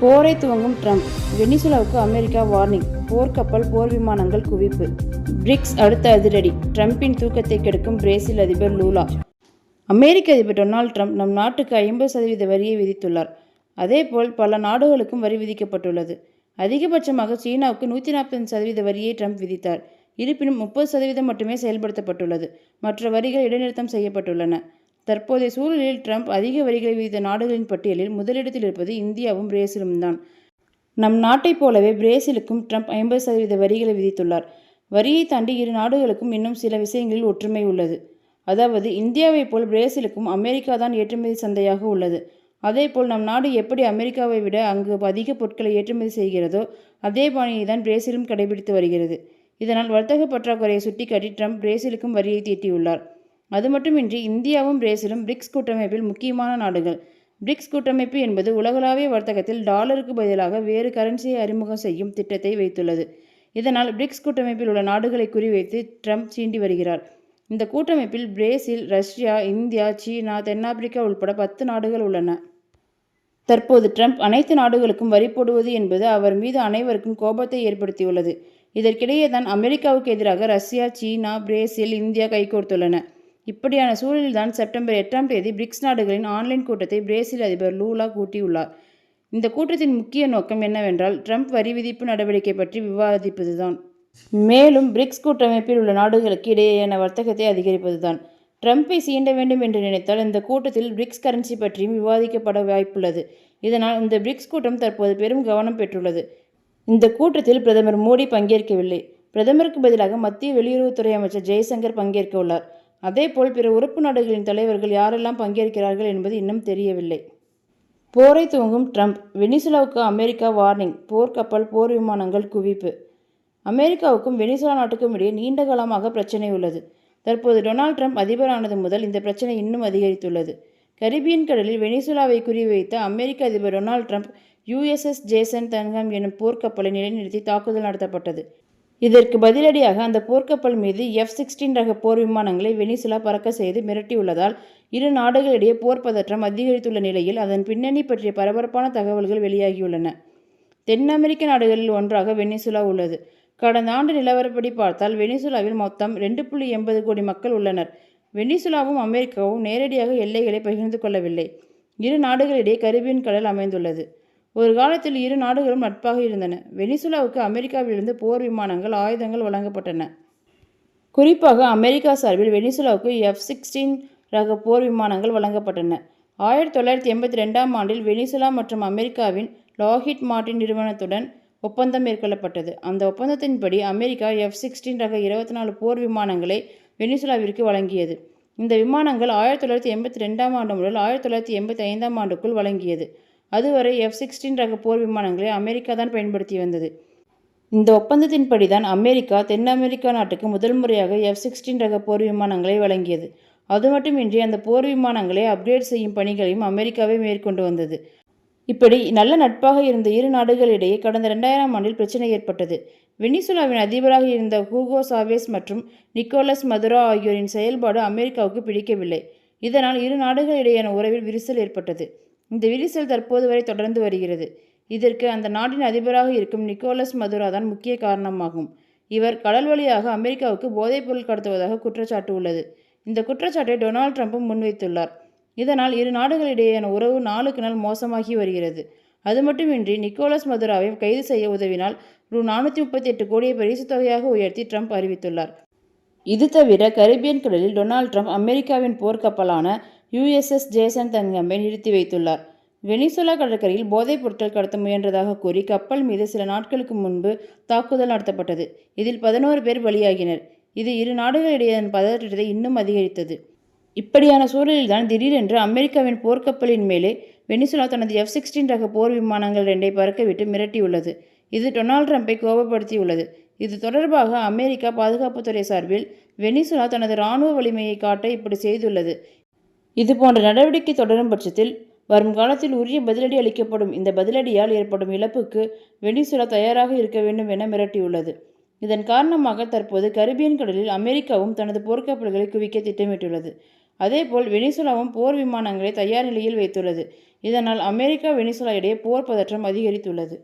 போரை துவங்கும் Trump வெனிசுலாவுக்கு America warning போர்க்கப்பல் போர் விமானங்கள் குவிப்பு. பிரிக்ஸ் அடுத்த அதிரடி ட்ரம்பின் தூக்கத்தை கெடுக்கும் பிரேசில் அதிபர் லூலா. அமெரிக்க அதிபர் டொனால்ட் ட்ரம்ப் நம் நாட்டுக்கு ஐம்பது சதவீத வரியை விதித்துள்ளார். அதேபோல் பல நாடுகளுக்கும் வரி விதிக்கப்பட்டுள்ளது. அதிகபட்சமாக சீனாவுக்கு நூற்றி நாற்பது சதவீத வரியை ட்ரம்ப் விதித்தார். இருப்பினும் முப்பது சதவீதம் மட்டுமே செயல்படுத்தப்பட்டுள்ளது. மற்ற வரிகள் இடைநிறுத்தம் செய்யப்பட்டுள்ளன. தற்போதைய சூழலில் ட்ரம்ப் அதிக வரிகளை விதித்த நாடுகளின் பட்டியலில் முதலிடத்தில் இருப்பது இந்தியாவும் பிரேசிலும் தான் நம் நாட்டைப் போலவே பிரேசிலுக்கும் ட்ரம்ப் ஐம்பது சதவீத வரிகளை விதித்துள்ளார். வரியை தாண்டி இரு நாடுகளுக்கும் இன்னும் சில விஷயங்களில் ஒற்றுமை உள்ளது. அதாவது இந்தியாவைப் போல் பிரேசிலுக்கும் அமெரிக்கா தான் ஏற்றுமதி சந்தையாக உள்ளது. அதேபோல் நம் நாடு எப்படி அமெரிக்காவை விட அங்கு அதிக பொருட்களை ஏற்றுமதி செய்கிறதோ அதே பாணியை தான் பிரேசிலும் கடைபிடித்து வருகிறது. இதனால் வர்த்தக பற்றாக்குறையை சுட்டிக்காட்டி ட்ரம்ப் பிரேசிலுக்கும் வரியை தீட்டியுள்ளார். அது மட்டுமின்றி இந்தியாவும் பிரேசிலும் பிரிக்ஸ் கூட்டமைப்பில் முக்கியமான நாடுகள். பிரிக்ஸ் கூட்டமைப்பு என்பது உலகளாவிய வர்த்தகத்தில் டாலருக்கு பதிலாக வேறு கரன்சியை அறிமுகம் செய்யும் திட்டத்தை வைத்துள்ளது. இதனால் பிரிக்ஸ் கூட்டமைப்பில் உள்ள நாடுகளை குறிவைத்து ட்ரம்ப் சீண்டி வருகிறார். இந்த கூட்டமைப்பில் பிரேசில் ரஷ்யா இந்தியா சீனா தென்னாப்பிரிக்கா உள்பட பத்து நாடுகள் உள்ளன. தற்போது ட்ரம்ப் அனைத்து நாடுகளுக்கும் வரி போடுவது என்பது அவர் மீது அனைவருக்கும் கோபத்தை ஏற்படுத்தியுள்ளது. இதற்கிடையே தான் அமெரிக்காவுக்கு எதிராக ரஷ்யா சீனா பிரேசில் இந்தியா கைகோர்த்துள்ளன இப்படியான சூழலில்தான் செப்டம்பர் எட்டாம் தேதி பிரிக்ஸ் நாடுகளின் ஆன்லைன் கூட்டத்தை பிரேசில் அதிபர் லூலா கூட்டியுள்ளார். இந்த கூட்டத்தின் முக்கிய நோக்கம் என்னவென்றால் ட்ரம்ப் வரி விதிப்பு நடவடிக்கை பற்றி விவாதிப்பதுதான். மேலும் பிரிக்ஸ் கூட்டமைப்பில் உள்ள நாடுகளுக்கு இடையேயான வர்த்தகத்தை அதிகரிப்பதுதான். ட்ரம்ப்பை சீண்ட வேண்டும் என்று நினைத்தால் இந்த கூட்டத்தில் பிரிக்ஸ் கரன்சி பற்றியும் விவாதிக்கப்பட வாய்ப்புள்ளது. இதனால் இந்த பிரிக்ஸ் கூட்டம் தற்போது பெரும் கவனம் பெற்றுள்ளது. இந்த கூட்டத்தில் பிரதமர் மோடி பங்கேற்கவில்லை. பிரதமருக்கு பதிலாக மத்திய வெளியுறவுத்துறை அமைச்சர் ஜெய்சங்கர் பங்கேற்க உள்ளார் அதேபோல் பிற உறுப்பு நாடுகளின் தலைவர்கள் யாரெல்லாம் பங்கேற்கிறார்கள் என்பது இன்னும் தெரியவில்லை. போரை துவங்கும் ட்ரம்ப் வெனிசுலாவுக்கு அமெரிக்கா வார்னிங் போர்க்கப்பல் போர் விமானங்கள் குவிப்பு. அமெரிக்காவுக்கும் வெனிசுலா நாட்டுக்கும் இடையே நீண்ட காலமாக பிரச்சனை உள்ளது. தற்போது டொனால்ட் ட்ரம்ப் அதிபரானது முதல் இந்த பிரச்சனை இன்னும் அதிகரித்துள்ளது. கரிபியன் கடலில் வெனிசுலாவை குறிவைத்த அமெரிக்க அதிபர் Donald Trump USS Jason Dunham எனும் போர்க்கப்பலை நிலைநிறுத்தி தாக்குதல் நடத்தப்பட்டது. இதற்கு பதிலடியாக அந்த போர்க்கப்பல் மீது எஃப் சிக்ஸ்டீன் ரக போர் விமானங்களை வெனிசுலா பறக்க செய்து மிரட்டியுள்ளதால் இரு நாடுகளிடையே போர் பதற்றம் அதிகரித்துள்ள நிலையில் அதன் பின்னணி பற்றிய பரபரப்பான தகவல்கள் வெளியாகியுள்ளன. தென் அமெரிக்க நாடுகளில் ஒன்றாக வெனிசுலா உள்ளது. கடந்த ஆண்டு நிலவரப்படி பார்த்தால் வெனிசுலாவில் மொத்தம் ரெண்டு புள்ளி எண்பது கோடி மக்கள் உள்ளனர். வெனிசுலாவும் அமெரிக்காவும் நேரடியாக எல்லைகளை பகிர்ந்து கொள்ளவில்லை. இரு நாடுகளிடையே கரிபியன் கடல் அமைந்துள்ளது. ஒரு காலத்தில் இரு நாடுகளும் நட்பாக இருந்தன. வெனிசுலாவுக்கு அமெரிக்காவிலிருந்து போர் விமானங்கள் ஆயுதங்கள் வழங்கப்பட்டன. குறிப்பாக அமெரிக்கா சார்பில் வெனிசுலாவுக்கு எஃப் சிக்ஸ்டீன் ரக போர் விமானங்கள் வழங்கப்பட்டன. ஆயிரத்தி தொள்ளாயிரத்தி எண்பத்தி ரெண்டாம் ஆண்டில் வெனிசுலா மற்றும் அமெரிக்காவின் லாஹிட் மார்டின் நிறுவனத்துடன் ஒப்பந்தம் மேற்கொள்ளப்பட்டது. அந்த ஒப்பந்தத்தின்படி அமெரிக்கா எஃப் சிக்ஸ்டீன் ரக இருபத்தி நாலு போர் விமானங்களை வெனிசுலாவிற்கு வழங்கியது. இந்த விமானங்கள் ஆயிரத்தி தொள்ளாயிரத்தி எண்பத்தி ரெண்டாம் ஆண்டு முதல் ஆயிரத்தி தொள்ளாயிரத்தி எண்பத்தி ஐந்தாம் ஆண்டுக்குள் வழங்கியது. அதுவரை எஃப் சிக்ஸ்டீன் ரக போர் விமானங்களை அமெரிக்கா தான் பயன்படுத்தி வந்தது. இந்த ஒப்பந்தத்தின்படி தான் அமெரிக்கா தென் அமெரிக்கா நாட்டுக்கு முதல் முறையாக எஃப் சிக்ஸ்டீன் ரக போர் விமானங்களை வழங்கியது. அது மட்டுமின்றி அந்த போர் விமானங்களை அப்கிரேட் செய்யும் பணிகளையும் அமெரிக்காவே மேற்கொண்டு வந்தது. இப்படி நல்ல நட்பாக இருந்த இரு நாடுகளிடையே கடந்த ரெண்டாயிரம் ஆண்டில் பிரச்சனை ஏற்பட்டது. வெனிசுலாவின் அதிபராக இருந்த ஹூகோ சாவேஸ் மற்றும் நிக்கோலஸ் மதுரா ஆகியோரின் செயல்பாடு அமெரிக்காவுக்கு பிடிக்கவில்லை. இதனால் இரு நாடுகளிடையேயான உறவில் விரிசல் ஏற்பட்டது. இந்த விரிசல் தற்போது வரை தொடர்ந்து வருகிறது. இதற்கு அந்த நாட்டின் அதிபராக இருக்கும் நிக்கோலஸ் மதுரா தான் முக்கிய காரணமாகும். இவர் கடல் வழியாக அமெரிக்காவுக்கு போதைப்பொருள் கடத்துவதாக குற்றச்சாட்டு உள்ளது. இந்த குற்றச்சாட்டை டொனால்ட் ட்ரம்ப்பும் முன்வைத்துள்ளார். இதனால் இரு நாடுகளிடையேயான உறவு நாளுக்கு நாள் மோசமாகி வருகிறது. அது மட்டுமின்றி நிக்கோலஸ் மதுராவை கைது செய்ய உதவினால் ரூ. நானூற்றி முப்பத்தி எட்டு கோடியை பரிசு தொகையாக உயர்த்தி ட்ரம்ப் அறிவித்துள்ளார். இது தவிர கரிபியன் கடலில் டொனால்ட் ட்ரம்ப் அமெரிக்காவின் போர்க்கப்பலான யுஎஸ்எஸ் ஜேசன் தங்கம்பை நிறுத்தி வைத்துள்ளார். வெனிசுலா கடற்கரையில் போதைப் பொருட்கள் கடத்த முயன்றதாக கூறி கப்பல் மீது சில நாட்களுக்கு முன்பு தாக்குதல் நடத்தப்பட்டது. இதில் பதினோரு பேர் பலியாகினர். இது இரு நாடுகளிடையேயான பதற்றத்தை இன்னும் அதிகரித்தது. இப்படியான சூழலில்தான் திடீரென்று அமெரிக்காவின் போர்க்கப்பலின் மேலே வெனிசுலா தனது எஃப் சிக்ஸ்டீன் ரக போர் விமானங்கள் ரெண்டை பறக்கவிட்டு மிரட்டியுள்ளது. இது டொனால்ட் ட்ரம்ப்பை கோபப்படுத்தியுள்ளது. இது தொடர்பாக அமெரிக்கா பாதுகாப்புத்துறை சார்பில் வெனிசுலா தனது இராணுவ வலிமையை காட்ட இப்படி செய்துள்ளது. இது போன்ற நடவடிக்கை தொடரும் பட்சத்தில் வரும் காலத்தில் உரிய பதிலடி அளிக்கப்படும். இந்த பதிலடியால் ஏற்படும் இழப்புக்கு வெனிசுலா தயாராக இருக்க வேண்டும் என மிரட்டியுள்ளது. இதன் காரணமாக தற்போது கரிபியன் கடலில் அமெரிக்காவும் தனது போர்க்கப்பல்களை குவிக்க திட்டமிட்டுள்ளது. அதேபோல் வெனிசுலாவும் போர் விமானங்களை தயார் நிலையில் வைத்துள்ளது. இதனால் அமெரிக்கா வெனிசுலா இடையே போர் பதற்றம் அதிகரித்துள்ளது.